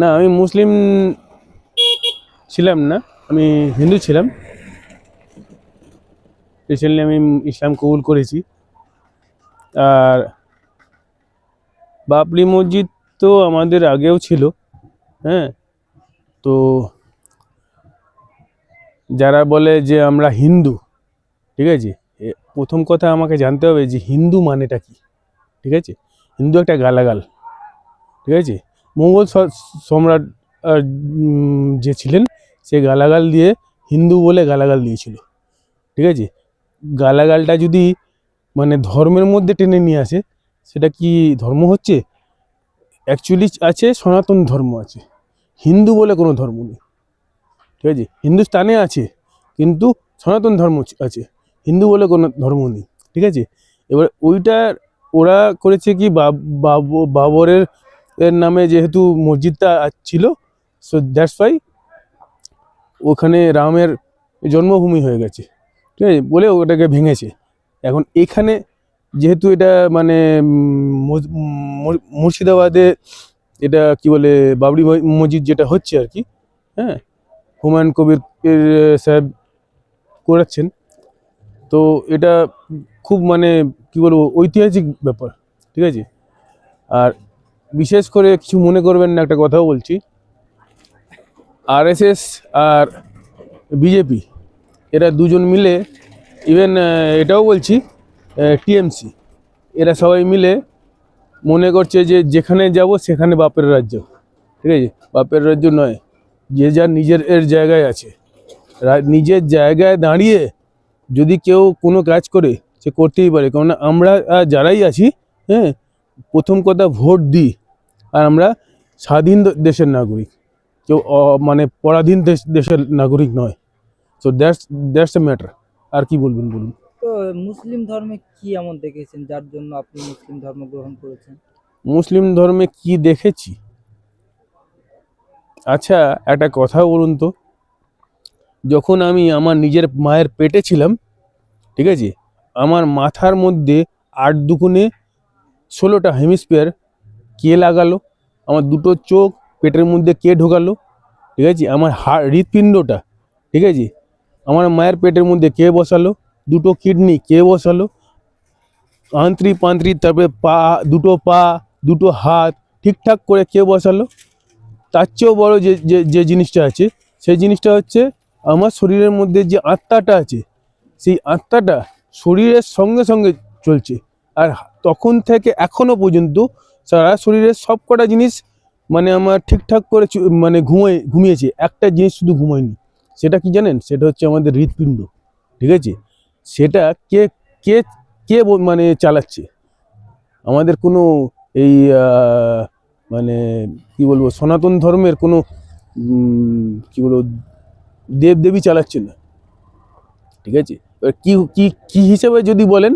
না, আমি মুসলিম ছিলাম না, আমি হিন্দু ছিলাম। রিসেন্টলি আমি ইসলাম কবুল করেছি। আর বাবরি মসজিদ তো আমাদের আগেও ছিল হ্যাঁ? তো যারা বলে যে আমরা হিন্দু, ঠিক আছে? প্রথম কথা আমাকে জানতে হবে যে হিন্দু মানেটা কি, ঠিক আছে? হিন্দু একটা গালাগাল, ঠিক আছে? মঙ্গল সম্রাট যে ছিলেন, সে গালাগাল দিয়ে হিন্দু বলে গালাগাল দিয়েছিল। ঠিক আছে? গালাগালটা যদি মানে ধর্মের মধ্যে টেনে নিয়ে আসে, সেটা কি ধর্ম হচ্ছে? অ্যাকচুয়ালি আছে, সনাতন ধর্ম আছে। হিন্দু বলে কোনো ধর্ম নেই। ঠিক আছে? হিন্দুস্তানে আছে, কিন্তু সনাতন ধর্ম আছে। হিন্দু বলে কোনো ধর্ম নেই। ঠিক আছে? এবার ওইটা ওরা করেছে কি, বাব- বাব- বাবরের এর নামে যেহেতু মসজিদটা ছিল সো দ্যাটস ওয়াই ওখানে রামের জন্মভূমি হয়ে গেছে। ঠিক আছে? বলে ওটাকে ভেঙেছে। এখন এখানে যেহেতু এটা মানে মুর্শিদাবাদে এটা কি বলে, বাবরি মসজিদ যেটা হচ্ছে আর কি হ্যাঁ? হুমায়ুন কবির সাহেব করাচ্ছেন তো এটা খুব মানে কি বলব, ঐতিহাসিক ব্যাপার। ঠিক আছে? আর বিশেষ করে কিছু মনে করবেন না, একটা কথাও বলছি। আরএসএস আর বিজেপি এরা দুজন মিলে ইভেন এটাও বলছি টিএমসি এরা সবাই মিলে মনে করছে যে যেখানে যাব সেখানে বাপের রাজ্য, ঠিক আছে? বাপের রাজ্য নয়, যে যার নিজের এর জায়গায় আছে। নিজের জায়গায় দাঁড়িয়ে যদি কেউ কোনো কাজ করে, সে করতেই পারে। কেননা আমরা যারাই আছি হ্যাঁ প্রথম কথা ভোট দিই। আর আমরা স্বাধীন দেশের নাগরিক। কেউ মানে পরাধীন দেশ দেশের নাগরিক নয়। So that's that's a matter আর কি বলবেন বলুন? তো মুসলিম ধর্মে কি এমন দেখেছেন যার জন্য আপনি মুসলিম ধর্ম গ্রহণ করেছেন? মুসলিম ধর্মে কি দেখেছি? আচ্ছা একটা কথা বলুন তো। যখন আমি আমার নিজের মায়ের পেটে ছিলাম ঠিক আছে? আমার মাথার মধ্যে আট দুগুণে ষোলোটা হেমিস্ফিয়ার কে লাগালো? আমার দুটো চোখ পেটের মধ্যে কে ঢোকালো? ঠিক আছে? আমার হাড় হৃৎপিণ্ডটা, ঠিক আছে? আমার মায়ের পেটের মধ্যে কে বসালো? দুটো কিডনি কে বসালো? আন্ত্রি পান্ত্রি, তারপরে পা, দুটো পা, দুটো হাত, ঠিকঠাক করে কে বসালো? তার চেয়েও বড় যে যে জিনিসটা আছে, সেই জিনিসটা হচ্ছে আমার শরীরের মধ্যে যে আত্মাটা আছে, সেই আত্মাটা শরীরের সঙ্গে সঙ্গে চলছে। আর তখন থেকে এখনও পর্যন্ত সারা শরীরের সব কটা জিনিস মানে আমার ঠিকঠাক করে মানে ঘুমিয়ে, ঘুমিয়েছে। একটা জিনিস শুধু ঘুমায়নি। সেটা কি জানেন? সেটা হচ্ছে আমাদের হৃৎপিণ্ড। ঠিক আছে? সেটা কে কে কে মানে চালাচ্ছে? আমাদের কোনো এই মানে কি বলব, সনাতন ধর্মের কোনো কি বলব, দেবদেবী চালাচ্ছে না। ঠিক আছে? এবার কী কী কী হিসেবে যদি বলেন,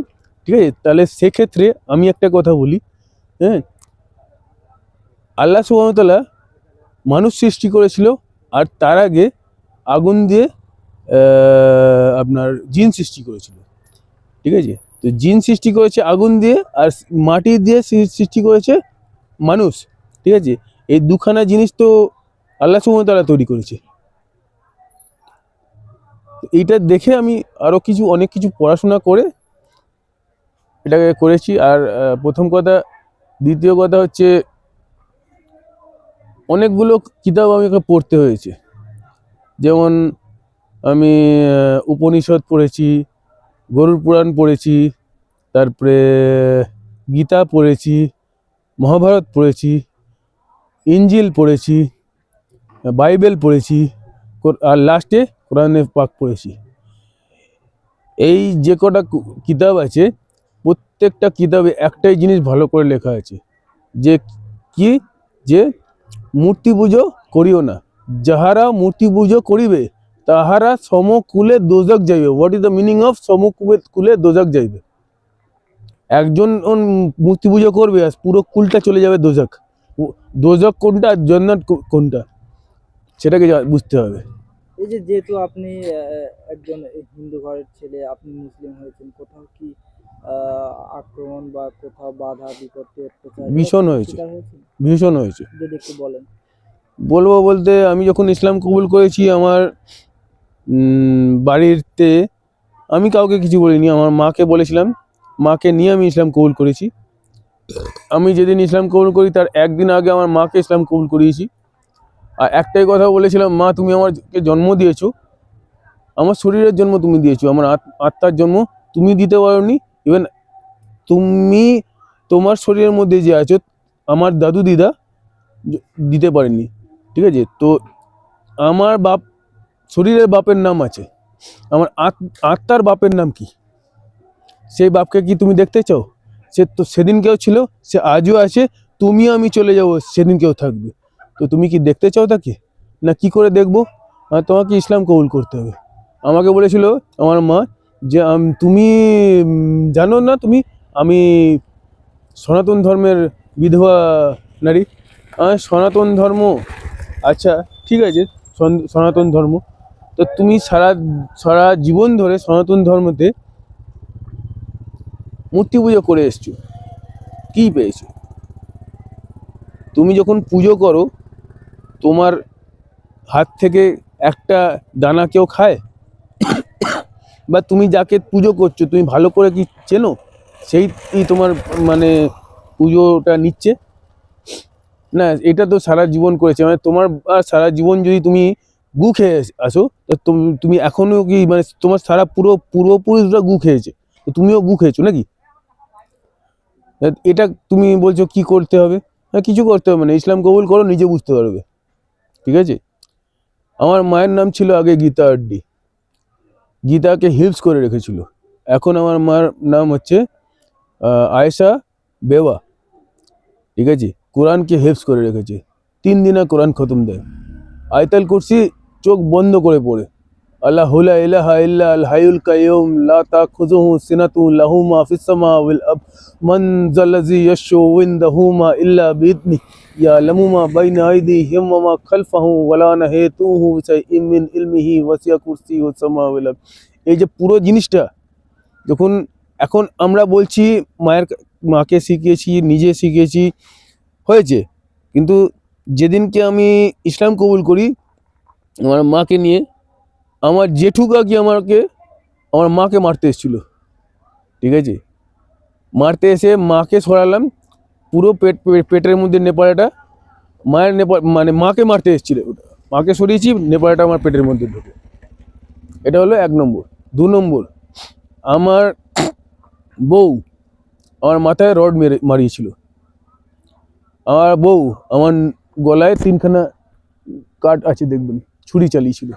ঠিক আছে? তাহলে সেক্ষেত্রে আমি একটা কথা বলি হ্যাঁ? আল্লাহ সুহামতাল্লাহ মানুষ সৃষ্টি করেছিল আর তার আগে আগুন দিয়ে আপনার জিন সৃষ্টি করেছিল। ঠিক আছে? তো জিন সৃষ্টি করেছে আগুন দিয়ে আর মাটি দিয়ে সৃষ্টি করেছে মানুষ। ঠিক আছে? এই দুখানা জিনিস তো আল্লাহ সুমতালা তৈরি করেছে। এইটা দেখে আমি আরও কিছু, অনেক কিছু পড়াশোনা করে এটাকে করেছি। আর প্রথম কথা, দ্বিতীয় কথা হচ্ছে অনেকগুলো কিতাব আমাকে পড়তে হয়েছে। যেমন আমি উপনিষদ পড়েছি গরুর পুরাণ পড়েছি, তারপরে গীতা পড়েছি, মহাভারত পড়েছি, ইঞ্জিল পড়েছি, বাইবেল পড়েছি আর লাস্টে কোরআনে পাক পড়েছি। এই যে কটা কিতাব আছে, প্রত্যেকটা কিতাবে একটাই জিনিস ভালো করে লেখা আছে, যে কি, যে মূর্তি পুজো করিও না। যাহারা মূর্তি পুজো করিবে, তাহারা সমকুলে দোজক যাইবে। What is the meaning of সমকুলে কুলে দোজক যাইবে? একজন মূর্তি পুজো করবে আর পুরো কুলটা চলে যাবে দোজক। দোজক কোনটা? আর কোনটা? সেটাকে বুঝতে হবে। এই যেহেতু আপনি একজন হিন্দু ঘরের ছেলে, আপনি মুসলিম হয়েছেন, কোথাও কি আক্রমণ বা কোথাও বাধা বিপত্তি অত্যাচার ভীষণ হয়েছে। ভীষণ হয়েছে। যদি একটু বলেন। বলব বলতে আমি যখন ইসলাম কবুল করেছি আমার বাড়িতে আমি কাউকে কিছু বলিনি আমার মাকে বলেছিলাম মাকে নিয়ে আমি ইসলাম কবুল করেছি। আমি যেদিন ইসলাম কবুল করি তার একদিন আগে আমার মাকে ইসলাম কবুল করিয়েছি। আর একটাই কথা বলেছিলাম মা তুমি আমাকে জন্ম দিয়েছ আমার শরীরের জন্ম তুমি দিয়েছ আমার আত- আত্মার জন্ম তুমি দিতে পারোনি ইভেন তুমি তোমার শরীরের মধ্যে যে আছো, আমার দাদু দিদা দিতে পারেনি ঠিক আছে? তো আমার বাপ, শরীরের বাপের নাম আছে। আমার আত- আত্মার বাপের নাম কি? সেই বাপকে কি তুমি দেখতে চাও? সে তো সেদিন কেউ ছিল, সে আজও আছে তুমি আমি চলে যাব সেদিন কেউ থাকবে। তো তুমি কি দেখতে চাও তাকে? না কি করে দেখব? তোমাকে ইসলাম কবুল করতে হবে। আমাকে বলেছিল, আমার মা যে তুমি জানো না তুমি, আমি সনাতন ধর্মের বিধবা নারী। সনাতন ধর্ম আচ্ছা ঠিক আছে সনাতন ধর্ম। তো তুমি সারা সারা জীবন ধরে সনাতন ধর্মতে মূর্তি পুজো করে এসছো। কী পেয়েছ? তুমি যখন পুজো করো, তোমার হাত থেকে একটা দানা কেউ খায়? বা তুমি যাকে পুজো করছ, তুমি ভালো করে কি চেনো? সেই তোমার মানে পুজোটা নিচ্ছে। না, এটা তো সারা জীবন করেছে। মানে তোমার সারা জীবন যদি তুমি গু খেয়ে আসো, তো তুম- এখনও কি মানে তোমার সারা পুরো পূর্বপুরুষরা গু খেয়েছে। তো তুমিও গু খেয়েছো নাকি? এটা তুমি বলছো কি করতে হবে? হ্যাঁ কিছু করতে হবে না। ইসলাম কবুল করো, নিজে বুঝতে পারবে। ঠিক আছে? আমার মায়ের নাম ছিল আগে গীতা আড্ডি। গীতাকে হিপস করে রেখেছিল। এখন আমার মার নাম হচ্ছে আয়েশা বেওয়া। ঠিক আছে? কোরআনকে হেল্পস করে রেখেছে। তিন দিনা কোরআন খতম দেয়। আয়তাল কুরসি চোখ বন্ধ করে পড়ে। আল্লাহ হুলা ইলাহা ইল্লা আল হায়ুল কাইয়ুম লা তাখুযুহু সিনাতু লাহু মা ফিস সামা ওয়াল আব মান যাল্লাযী ইয়াশু ইনদাহু মা ইল্লা বিইذনি ইয়ালামু মা বাইনা আইদিহিম ওয়া মা খালফাহু ওয়া লা নাহিতুহু বিশাইইন মিন ইলমিহি ওয়াসিয়া কুরসিয়ুস সামা ওয়াল আরদ এই যে পুরো জিনিসটা যখন এখন আমরা বলছি মায়ের কা- মাকে শিখিয়েছি নিজে শিখিয়েছি হয়েছে কিন্তু যেদিনকে আমি ইসলাম কবুল করি আমার মাকে নিয়ে আমার জেঠু কাকি আমাকে, আমার মাকে মারতে এসেছিল। ঠিক আছে? মারতে এসে মাকে সরালাম, পুরো পেট পেটের মধ্যে নেপাড়াটা মায়ের নেপাল মানে মাকে মারতে এসেছিল মাকে সরিয়েছি নেপাড়াটা আমার পেটের মধ্যে ঢুকে। এটা হলো এক নম্বর। দু নম্বর, আমার বউ আমার মাথায় রড মেরে মারিয়েছিল। আমার বউ আমার গলায় তিনখানা কাট আছে দেখবেন, ছুরি চালিয়েছিল।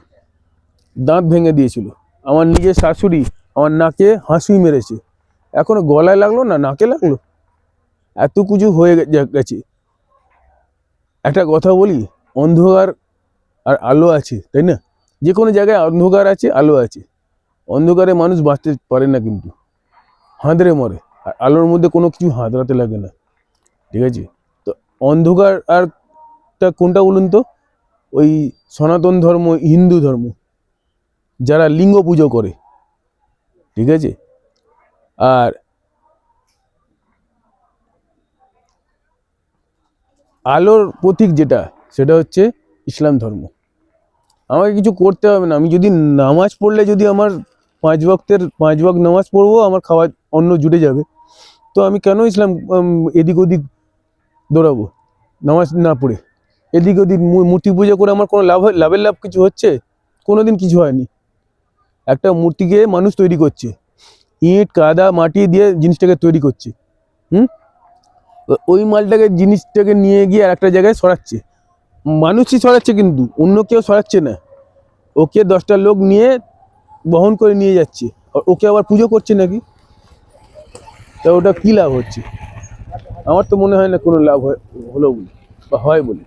দাঁত ভেঙে দিয়েছিল। আমার নিজের শাশুড়ি আমার নাকে হাসি মেরেছে। এখনও গলায় লাগল না নাকে লাগল? এত কিছু হয়ে গেছে। একটা কথা বলি, অন্ধকার আর আলো আছে, তাই না? যে কোনো জায়গায় অন্ধকার আছে, আলো আছে। অন্ধকারে মানুষ বাঁচতে পারে না কিন্তু। হাঁদড়ে মরে। আর আলোর মধ্যে কোনো কিছু হাঁদড়াতে লাগে না। ঠিক আছে? তো অন্ধকার আর টা কোনটা বলুন তো? ওই সনাতন ধর্ম, হিন্দু ধর্ম। যারা লিঙ্গ পুজো করে, ঠিক আছে? আর আলোর প্রতীক যেটা, সেটা হচ্ছে ইসলাম ধর্ম। আমাকে কিছু করতে হবে না। আমি যদি নামাজ পড়লে যদি আমার পাঁচ ভক্তের, পাঁচ ভক্ত নামাজ পড়ব, আমার খাওয়া অন্য জুটে যাবে। তো আমি কেন ইসলাম এদিক ওদিক দৌড়াবো? নামাজ না পড়ে। এদিক ওদিক মূর্তি পুজো করে আমার কোনো লাভ লাভের লাভ কিছু হচ্ছে? কোনো দিন কিছু হয়নি। একটা মূর্তিকে মানুষ তৈরি করছে। ইট, কাদা, মাটি দিয়ে জিনিসটাকে তৈরি করছে। হুম? ওই মালটাকে, জিনিসটাকে নিয়ে গিয়ে আর একটা জায়গায় সরাচ্ছে। মানুষই সরাচ্ছে কিন্তু, অন্য কেউ সরাচ্ছে না। ওকে দশটা লোক নিয়ে বহন করে নিয়ে যাচ্ছে। আর ওকে আবার পুজো করছে নাকি? তা ওটা কী লাভ হচ্ছে? আমার তো মনে হয় না কোনো লাভ হয়, হলো বলে, বা হয় বলে।